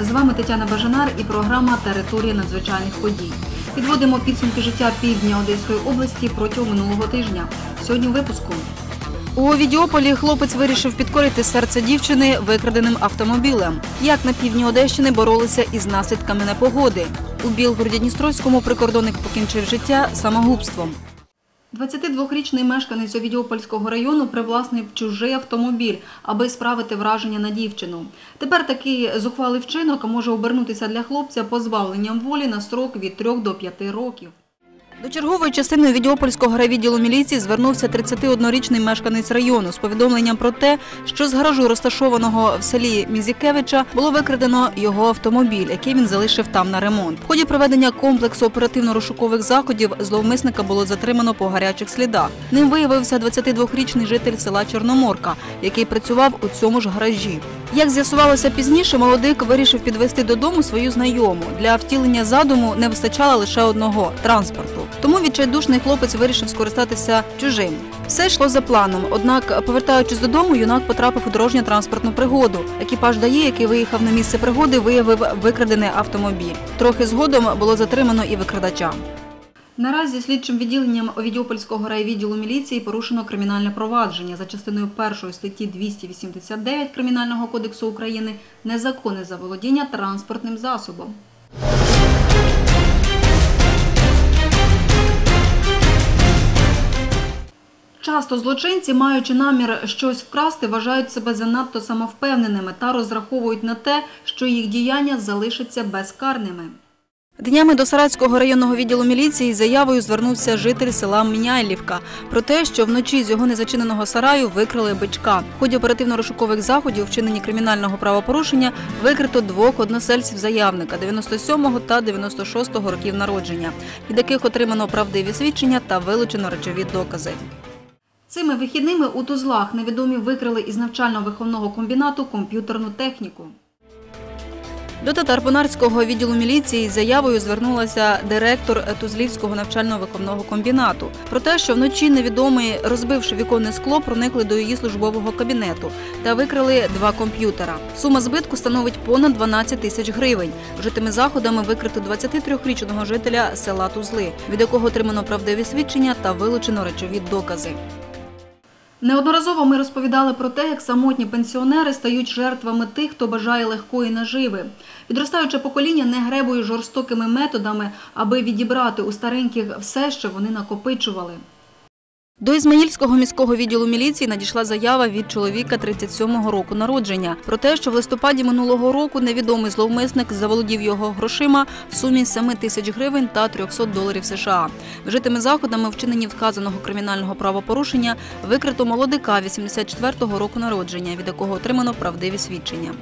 З вами Тетяна Бажанар і програма Територія надзвичайних подій. Підводимо підсумки життя півдня Одеської області протягом минулого тижня. Сьогодні у випуску. У Овідіополі хлопець вирішив підкорити серце дівчини викраденим автомобілем. Як на півдні Одещини боролися із наслідками непогоди. У Білгороді-Дністровському прикордонник покінчив життя самогубством. 22-річний мешканець Овідіопольського району привласнив чужий автомобіль, аби справити враження на дівчину. Тепер такий зухвалий вчинок може обернутися для хлопця позбавленням волі на строк від 3 до 5 років. До чергової частини Відіопольського райвідділу міліції звернувся 31-річний мешканець району з повідомленням про те, що з гаражу, розташованого в селі Мізікевича, було викрадено його автомобіль, який він залишив там на ремонт. В ході проведення комплексу оперативно-розшукових заходів зловмисника було затримано по гарячих слідах. Ним виявився 22-річний житель села Чорноморка, який працював у цьому ж гаражі. Як з'ясувалося пізніше, молодик вирішив підвести додому свою знайому. Для втілення задуму не вистачало лише одного транспорту. Тому відчайдушний хлопець вирішив скористатися чужим. Все йшло за планом. Однак, повертаючись додому, юнак потрапив у дорожньо транспортну пригоду. Екіпаж ДАІ, який виїхав на місце пригоди, виявив викрадений автомобіль. Трохи згодом було затримано і викрадача. Наразі слідчим відділенням Овідіопольського райвідділу міліції порушено кримінальне провадження за частиною першої статті 289 Кримінального кодексу України незаконне заволодіння транспортним засобом. Часто злочинці, маючи намір щось вкрасти, вважають себе занадто самовпевненими та розраховують на те, що їх діяння залишаться безкарними. Днями до Саратського районного відділу міліції з заявою звернувся житель села Міняйлівка про те, що вночі з його незачиненого сараю викрили бичка. В ході оперативно-розшукових заходів, у вчиненні кримінального правопорушення, викрито двох односельців заявника 97-го та 96-го років народження, від яких отримано правдиві свідчення та вилучено речові докази. Цими вихідними у Тузлах невідомі викрили із навчально-виховного комбінату комп'ютерну техніку. До татарбонарського відділу міліції з заявою звернулася директор Тузлівського навчально-виховного комбінату про те, що вночі невідомі, розбивши віконне скло, проникли до її службового кабінету та викрали два комп'ютера. Сума збитку становить понад 12 тисяч гривень. Вжитими заходами викрито 23-річного жителя села Тузли, від якого отримано правдиві свідчення та вилучено речові докази. Неодноразово ми розповідали про те, як самотні пенсіонери стають жертвами тих, хто бажає легкої наживи. Підростаюче покоління не гребує жорстокими методами, аби відібрати у стареньких все, що вони накопичували. До Ізмаїльського міського відділу міліції надійшла заява від чоловіка 37-го року народження про те, що в листопаді минулого року невідомий зловмисник заволодів його грошима в сумі 7 тисяч гривень та 300 доларів США. Вжитими заходами, вчинені вказаного кримінального правопорушення, викрито молодика 84-го року народження, від якого отримано правдиві свідчення.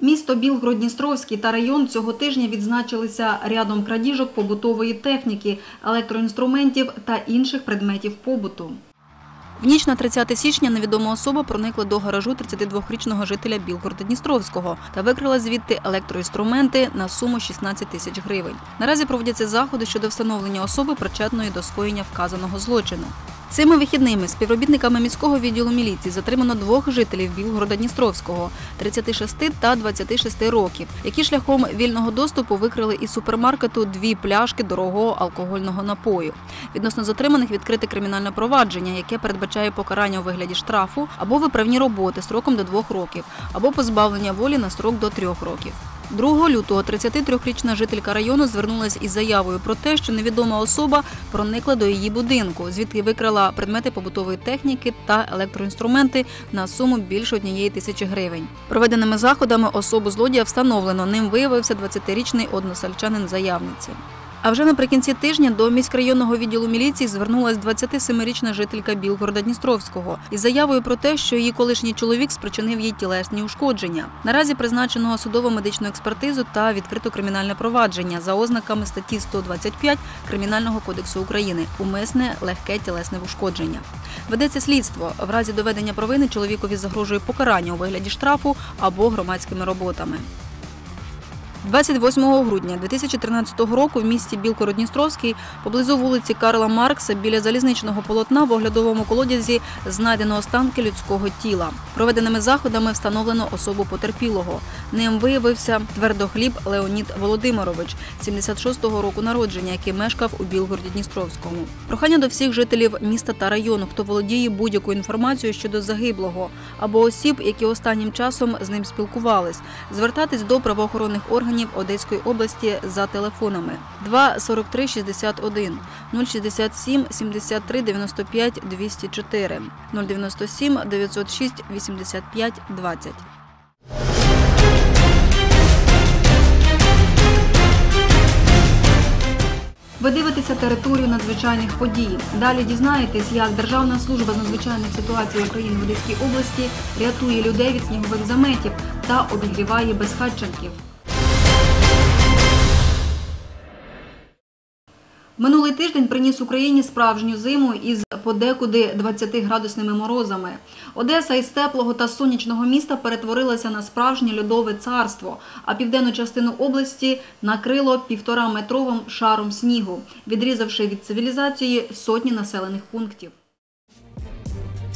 Місто Білгород-Дністровський та район цього тижня відзначилися рядом крадіжок побутової техніки, електроінструментів та інших предметів побуту. В ніч на 30 січня невідома особа проникла до гаражу 32-річного жителя Білгорода-Дністровського та викрила звідти електроінструменти на суму 16 тисяч гривень. Наразі проводяться заходи щодо встановлення особи, причетної до скоєння вказаного злочину. Цими вихідними співробітниками міського відділу міліції затримано двох жителів Білгорода-Дністровського 36 та 26 років, які шляхом вільного доступу викрили із супермаркету дві пляшки дорогого алкогольного напою. Відносно затриманих відкрите кримінальне провадження, яке передбачає покарання у вигляді штрафу або виправні роботи строком до двох років, або позбавлення волі на строк до трьох років. 2 лютого 33-річна жителька району звернулася із заявою про те, що невідома особа проникла до її будинку, звідки викрала предмети побутової техніки та електроінструменти на суму більше однієї тисячі гривень. Проведеними заходами особу злодія встановлено. Ним виявився 20-річний односельчанин заявниці. А вже наприкінці тижня до міськрайонного відділу міліції звернулась 27-річна жителька Білгорода Дністровського із заявою про те, що її колишній чоловік спричинив їй тілесні ушкодження. Наразі призначеного судово-медичну експертизу та відкрито кримінальне провадження за ознаками статті 125 Кримінального кодексу України умисне легке тілесне ушкодження. Ведеться слідство. В разі доведення провини чоловікові загрожує покарання у вигляді штрафу або громадськими роботами. 28 грудня 2013 року в місті Білгород-Дністровський поблизу вулиці Карла Маркса біля залізничного полотна в оглядовому колодязі знайдено останки людського тіла. Проведеними заходами встановлено особу потерпілого. Ним виявився твердохліб Леонід Володимирович, 76-го року народження, який мешкав у Білгороді-Дністровському. Прохання до всіх жителів міста та району, хто володіє будь-якою інформацією щодо загиблого або осіб, які останнім часом з ним спілкувались, звертатись до правоохоронних органів Одеської області за телефонами 2 43 61 067 73 95 204 097 906 85 20. Ви дивитеся територію надзвичайних подій. Далі дізнаєтесь, як Державна служба з надзвичайних ситуацій України в Одеській області рятує людей від снігових заметів та обігріває безхатченків. Минулий тиждень приніс Україні справжню зиму із подекуди 20-градусними морозами. Одеса із теплого та сонячного міста перетворилася на справжнє льодове царство, а південну частину області накрило півтораметровим шаром снігу, відрізавши від цивілізації сотні населених пунктів.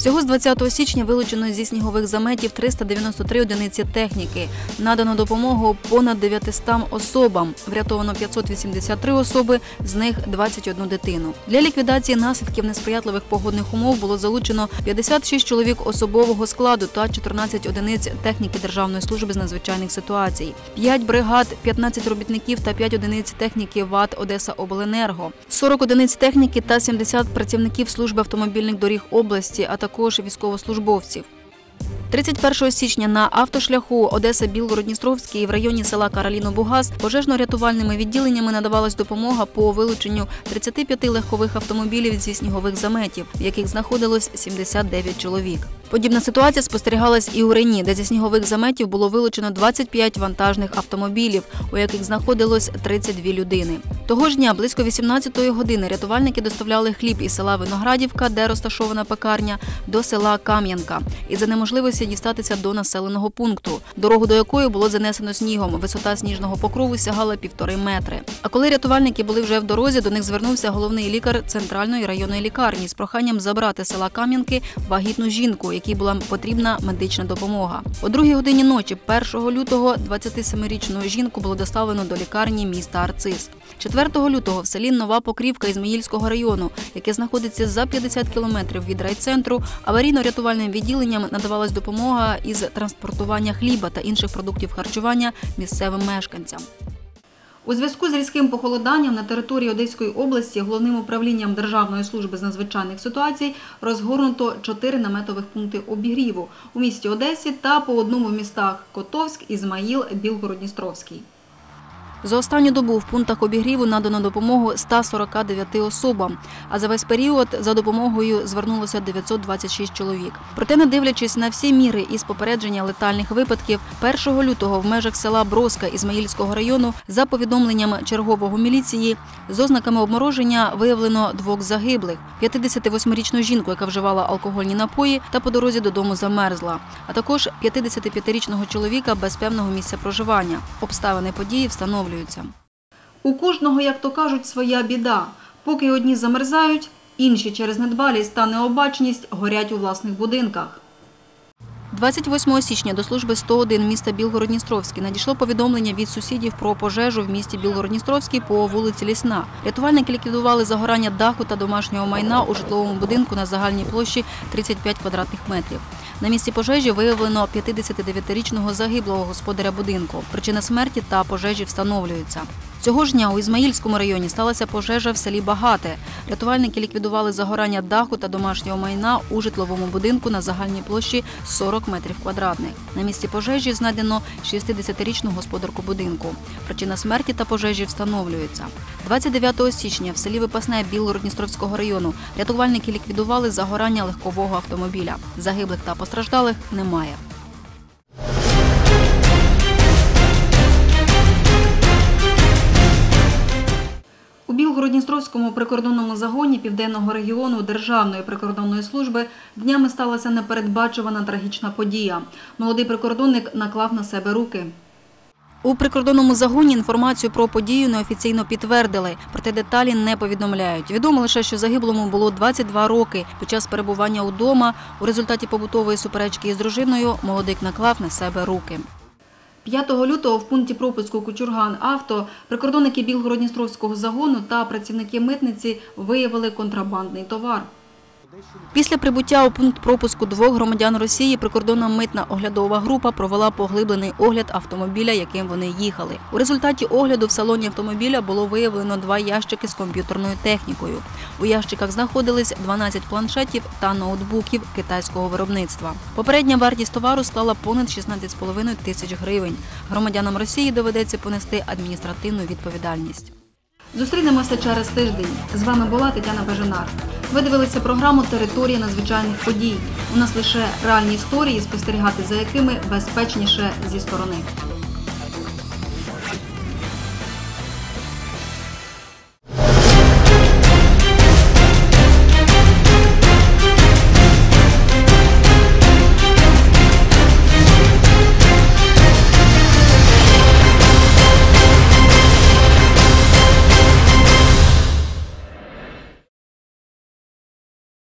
Всього з 20 січня вилучено зі снігових заметів 393 одиниці техніки. Надано допомогу понад 900 особам. Врятовано 583 особи, з них 21 дитину. Для ліквідації наслідків несприятливих погодних умов було залучено 56 чоловік особового складу та 14 одиниць техніки Державної служби з надзвичайних ситуацій, 5 бригад, 15 робітників та 5 одиниць техніки ВАТ Одеса Обленерго, 40 одиниць техніки та 70 працівників служби автомобільних доріг області, а також військовослужбовців. 31 січня на автошляху Одеса Білгород-Дністровський в районі села Кароліно-Бугас пожежно-рятувальними відділеннями надавалась допомога по вилученню 35 легкових автомобілів зі снігових заметів, в яких знаходилось 79 чоловік. Подібна ситуація спостерігалась і у Рені, де зі снігових заметів було вилучено 25 вантажних автомобілів, у яких знаходилось 32 людини. Того ж дня, близько 18-ї години, рятувальники доставляли хліб із села Виноградівка, де розташована пекарня, до села Кам'янка, і за неможливості дістатися до населеного пункту, дорогу до якої було занесено снігом. Висота сніжного покрову сягала півтори метри. А коли рятувальники були вже в дорозі, до них звернувся головний лікар центральної районної лікарні з проханням забрати села Кам'янки вагітну жінку, якій була потрібна медична допомога. О другій годині ночі, 1 лютого, 27-річну жінку було доставлено до лікарні міста Арцис. 4 лютого в селі Нова Покрівка Ізмаїльського району, яке знаходиться за 50 кілометрів від райцентру, аварійно-рятувальним відділенням надавалась допомога із транспортування хліба та інших продуктів харчування місцевим мешканцям. У зв'язку з різким похолоданням на території Одеської області головним управлінням Державної служби з надзвичайних ситуацій розгорнуто чотири наметових пункти обігріву у місті Одесі та по одному в містах Котовськ, Ізмаїл, Білгород-Дністровський. За останню добу в пунктах обігріву надано допомогу 149 особам, а за весь період за допомогою звернулося 926 чоловік. Проте, не дивлячись на всі міри із попередження летальних випадків, 1 лютого в межах села Броска Ізмаїльського району за повідомленням чергового міліції з ознаками обмороження виявлено двох загиблих: 58-річну жінку, яка вживала алкогольні напої та по дорозі додому замерзла, а також 55-річного чоловіка без певного місця проживання. Обставини події встановлюються. У кожного, як то кажуть, своя біда. Поки одні замерзають, інші через недбалість та необачність горять у власних будинках. 28 січня до служби 101 міста Білгород-Дністровський надійшло повідомлення від сусідів про пожежу в місті Білгород-Дністровський по вулиці Лісна. Рятувальники ліквідували загорання даху та домашнього майна у житловому будинку на загальній площі 35 квадратних метрів. На місці пожежі виявлено 59-річного загиблого господаря будинку. Причина смерті та пожежі встановлюються. Цього ж дня у Ізмаїльському районі сталася пожежа в селі Багате. Рятувальники ліквідували загорання даху та домашнього майна у житловому будинку на загальній площі 40 метрів квадратних. На місці пожежі знайдено 60-річну господарку будинку. Причина смерті та пожежі встановлюється. 29 січня в селі Випасне Білгород-Дністровського району рятувальники ліквідували загорання легкового автомобіля. Загиблих та постраждалих немає. У Білгород-Дністровському прикордонному загоні південного регіону Державної прикордонної служби днями сталася непередбачувана трагічна подія. Молодий прикордонник наклав на себе руки. У прикордонному загоні інформацію про подію неофіційно підтвердили, проте деталі не повідомляють. Відомо лише, що загиблому було 22 роки. Під час перебування удома у результаті побутової суперечки із дружиною молодик наклав на себе руки. 5 лютого в пункті пропуску Кучурган авто прикордонники Білгородністровського загону та працівники митниці виявили контрабандний товар. Після прибуття у пункт пропуску двох громадян Росії прикордонна митна оглядова група провела поглиблений огляд автомобіля, яким вони їхали. У результаті огляду в салоні автомобіля було виявлено два ящики з комп'ютерною технікою. У ящиках знаходились 12 планшетів та ноутбуків китайського виробництва. Попередня вартість товару склала понад 16,5 тисяч гривень. Громадянам Росії доведеться понести адміністративну відповідальність. Зустрінемося через тиждень. З вами була Тетяна Бажанар. Ви дивилися програму Територія надзвичайних подій. У нас лише реальні історії, спостерігати за якими безпечніше зі сторони.